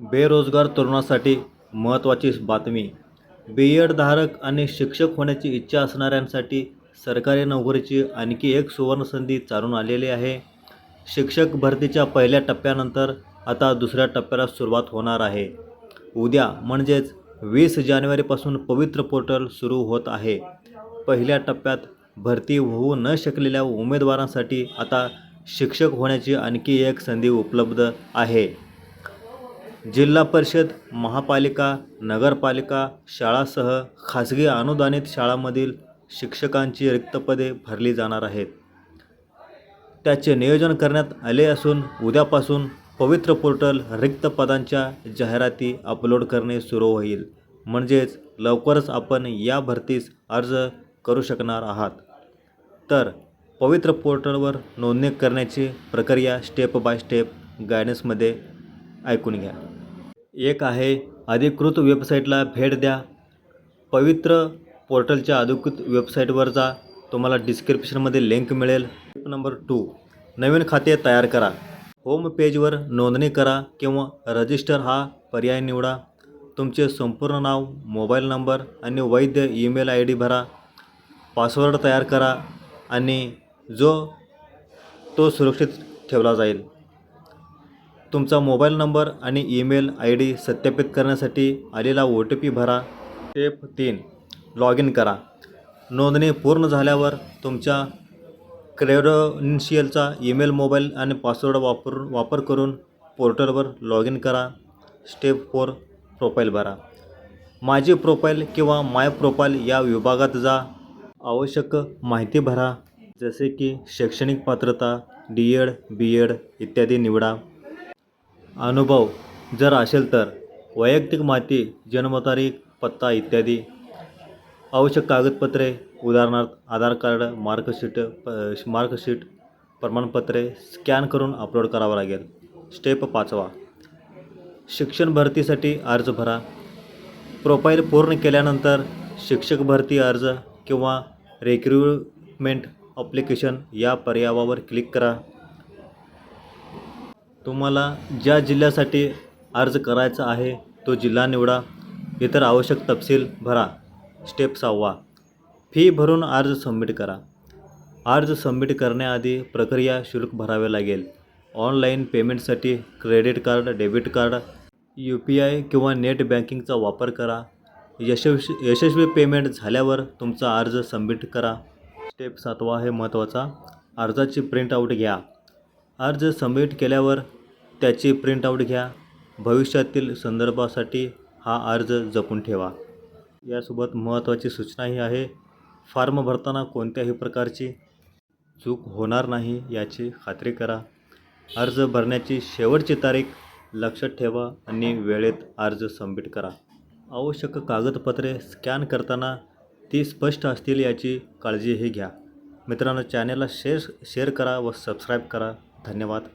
बेरोजगार तरुणासाठी महत्त्वाची बातमी. बी एडधारक आणि शिक्षक होण्याची इच्छा असणाऱ्यांसाठी सरकारी नोकरीची आणखी एक सुवर्णसंधी चालून आलेली आहे. शिक्षक भरतीच्या पहिल्या टप्प्यानंतर आता दुसऱ्या टप्प्याला सुरुवात होणार आहे. उद्या म्हणजेच वीस जानेवारीपासून पवित्र पोर्टल सुरू होत आहे. पहिल्या टप्प्यात भरती होऊ न शकलेल्या उमेदवारांसाठी आता शिक्षक होण्याची आणखी एक संधी उपलब्ध आहे. जिल्हा परिषद महापालिका नगरपालिका शाळासह खाजगी अनुदानित शाळांमधील शिक्षकांची रिक्त पदे भरली जाणार आहेत. त्याचे नियोजन करण्यात आले असून उद्यापासून पवित्र पोर्टल रिक्त पदांच्या जाहिराती अपलोड करणे सुरू होईल. म्हणजेच लवकरच आपण या भरतीस अर्ज करू शकणार आहात. तर पवित्र पोर्टलवर नोंदणी करण्याची प्रक्रिया स्टेप बाय स्टेप गायडन्समध्ये ऐकून घ्या. एक आहे अधिकृत वेबसाईटला भेट द्या. पवित्र पोर्टलच्या अधिकृत वेबसाईटवर जा. तुम्हाला डिस्क्रिप्शनमध्ये लिंक मिळेल. टिप नंबर टू नवीन खाते तयार करा. होम पेजवर नोंदणी करा किंवा रजिस्टर हा पर्याय निवडा. तुमचे संपूर्ण नाव मोबाईल नंबर आणि वैध ईमेल आय डी भरा. पासवर्ड तयार करा आणि जो तो सुरक्षित ठेवला जाईल. तुमचा मोबाईल नंबर आणि ईमेल आय डी सत्यापित करण्यासाठी आलेला ओ टी पी भरा. स्टेप तीन. लॉग इन करा. नोंदणी पूर्ण झाल्यावर तुमच्या क्रेडोनशियलचा ईमेल मोबाईल आणि पासवर्ड वापरून वापर करून पोर्टलवर लॉग इन करा. Step four. प्रोफाईल भरा. माझी प्रोफाईल किंवा माय प्रोफाईल या विभागात जा. आवश्यक माहिती भरा. जसे की शैक्षणिक पात्रता डी एड बी एड इत्यादी निवडा. अनुभव जर असेल तर वैयक्तिक माहिती जन्मतारीख पत्ता इत्यादी आवश्यक कागदपत्रे उदाहरणार्थ आधार कार्ड मार्कशीट प मार्कशीट प्रमाणपत्रे स्कॅन करून अपलोड करावं लागेल. स्टेप पाचवा. शिक्षण भरतीसाठी अर्ज भरा. प्रोफाईल पूर्ण केल्यानंतर शिक्षक भरती अर्ज किंवा रिक्रुटमेंट अप्लिकेशन या पर्यायावर क्लिक करा. तुम्हाला ज्या जिल्ह्यासाठी अर्ज करायचा आहे तो जिल्हा निवडा. इतर आवश्यक तपशील भरा. स्टेप सहावा. फी भरून अर्ज सबमिट करा. अर्ज सबमिट करण्याआधी प्रक्रिया शुल्क भरावे लागेल. ऑनलाईन पेमेंटसाठी credit card debit card U P I किंवा नेट बँकिंगचा वापर करा. यशस्वी यशस्वी पेमेंट झाल्यावर तुमचा अर्ज सबमिट करा. स्टेप सातवा हे महत्त्वाचा. अर्जाची प्रिंटआउट घ्या. अर्ज सबमिट केल्यावर त्याची प्रिंटआउट घ्या. भविष्यातील संदर्भासाठी हा अर्ज जपून ठेवा. यासोबत महत्त्वाची सूचनाही आहे. फॉर्म भरताना कोणत्याही प्रकारची चूक होणार नाही याची खात्री करा. अर्ज भरण्याची शेवटची तारीख लक्षात ठेवा आणि वेळेत अर्ज सबमिट करा. आवश्यक कागदपत्रे स्कॅन करताना ती स्पष्ट असतील याची काळजीही घ्या. मित्रांनो चॅनेलला शेअर शेअर करा व सबस्क्राईब करा. धन्यवाद.